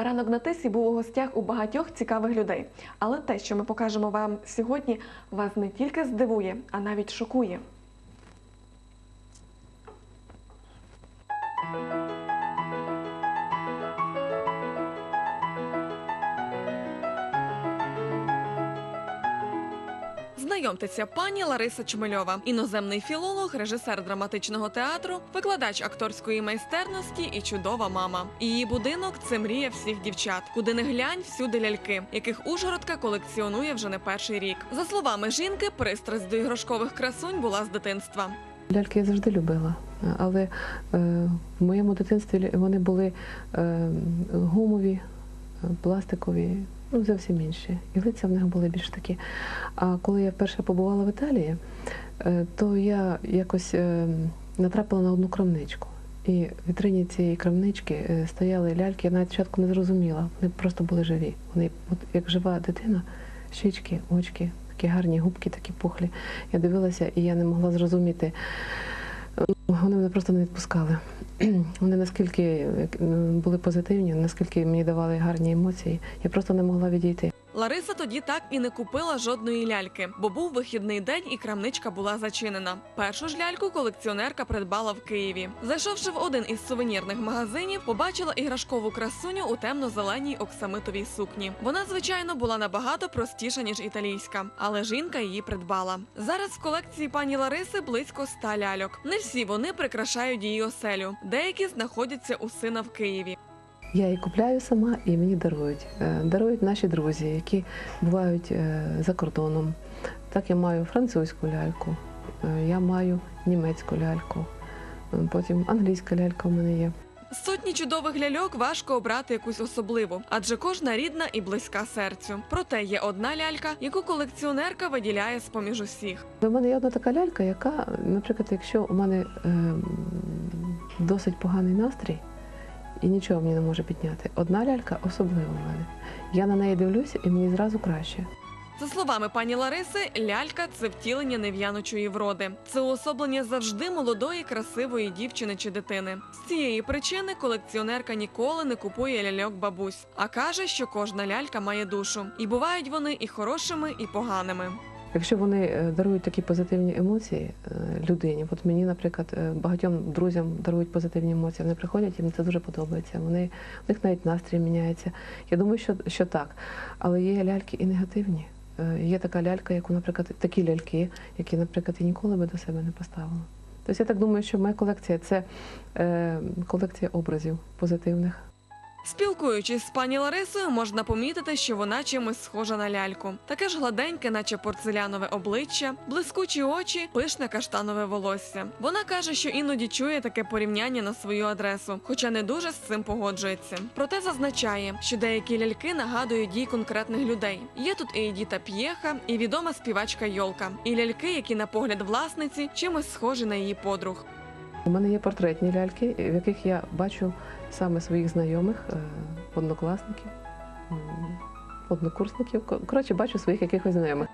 Ранок на тисі був у гостях у багатьох цікавих людей. Але те, що ми покажемо вам сьогодні, вас не тільки здивує, а навіть шокує. Знайомтеся, пані Лариса Чмельова, іноземний філолог, режисер драматичного театру, викладач акторської майстерності і чудова мама. Її будинок це мрія всіх дівчат. Куди не глянь, всюди ляльки, яких Ужгородка колекціонує вже не перший рік. За словами жінки, пристрасть до іграшкових красунь була з дитинства. Ляльки я завжди любила, але е, в моєму дитинстві вони були е, гумові, е, пластикові, ну зовсім інші. І лиця в них були більш такі. А коли я вперше побувала в Італії, е, то я якось е, натрапила на одну крамничку. І в вітрині цієї крамнички е, стояли ляльки, я навіть спочатку не зрозуміла. Вони просто були живі. Вони, от як жива дитина, щічки, очки, такі гарні губки, такі пухлі. Я дивилася, і я не могла зрозуміти. Вони мене просто не відпускали. Вони наскільки е, були позитивні, наскільки мені давали гарні емоції, я просто не могла відійти. Лариса тоді так і не купила жодної ляльки, бо був вихідний день і крамничка була зачинена. Першу ж ляльку колекціонерка придбала в Києві. Зайшовши в один із сувенірних магазинів, побачила іграшкову красуню у темно-зеленій оксамитовій сукні. Вона, звичайно, була набагато простіша ніж італійська, але жінка її придбала. Зараз в колекції пані Лариси близько ста ляльок. Не всі вони прикрашають її оселю. Деякі знаходяться у сина в Києві. Я її купляю сама і мені дарують. Е, Дарують наші друзі, які бувають е, за кордоном. Так я маю французьку ляльку, е, я маю німецьку ляльку, потім англійська лялька в мене є. З Сотні чудових ляльок важко обрати якусь особливу, адже кожна рідна і близька серцю. Проте є одна лялька, яку колекціонерка виділяє з поміж усіх. У мене є одна така лялька, яка, наприклад, якщо у мене е, досить поганий настрій і нічого мені не може підняти, одна лялька особлива в мене. Я на неї дивлюся і мені зразу краще. За словами пані Лариси, лялька це втілення нев'яночої вроди. Це уособлення завжди молодої, красивої дівчини чи дитини. З цієї причини колекціонерка ніколи не купує ляльок бабусь, а каже, що кожна лялька має душу, і бувають вони і хорошими, і поганими. Якщо вони е, дарують такі позитивні емоції е, людині, от мені, наприклад, е, багатьом друзям дарують позитивні емоції, вони приходять, мені це дуже подобається. Вони у них навіть настрій міняється. Я думаю, що, що так. Але є ляльки і негативні. Є така лялька, яку, наприклад, такі ляльки, які, наприклад, я ніколи би до себе не поставила. Тобто я так думаю, що моя колекція це колекція образів позитивних. Спілкуючись з пані Ларисою, можна помітити, що вона чимось схожа на ляльку. Таке ж гладеньке, наче порцелянове обличчя, блискучі очі, пишне каштанове волосся. Вона каже, що іноді чує таке порівняння на свою адресу, хоча не дуже з цим погоджується. Проте зазначає, що деякі ляльки нагадують їй конкретних людей. Є тут і Едіта П'єха, і відома співачка Йолка, і ляльки, які на погляд власниці чимось схожі на її подруг. У мене є портретні ляльки, в яких я бачу саме своїх знайомих, е, однокласників, однокурсників. Коротше, бачу своїх якихось знайомих.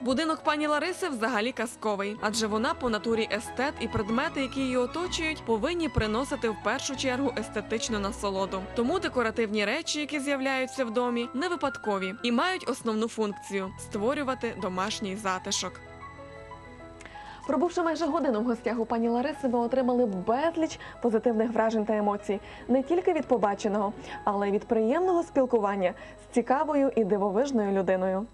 Будинок пані Лариси взагалі казковий, адже вона по натурі естет і предмети, які її оточують, повинні приносити в першу чергу естетичну насолоду. Тому декоративні речі, які з'являються в домі, не випадкові і мають основну функцію створювати домашній затишок. Пробувши майже годину в гостях у пані Лариси, ми отримали безліч позитивних вражень та емоцій не тільки від побаченого, але й від приємного спілкування з цікавою і дивовижною людиною.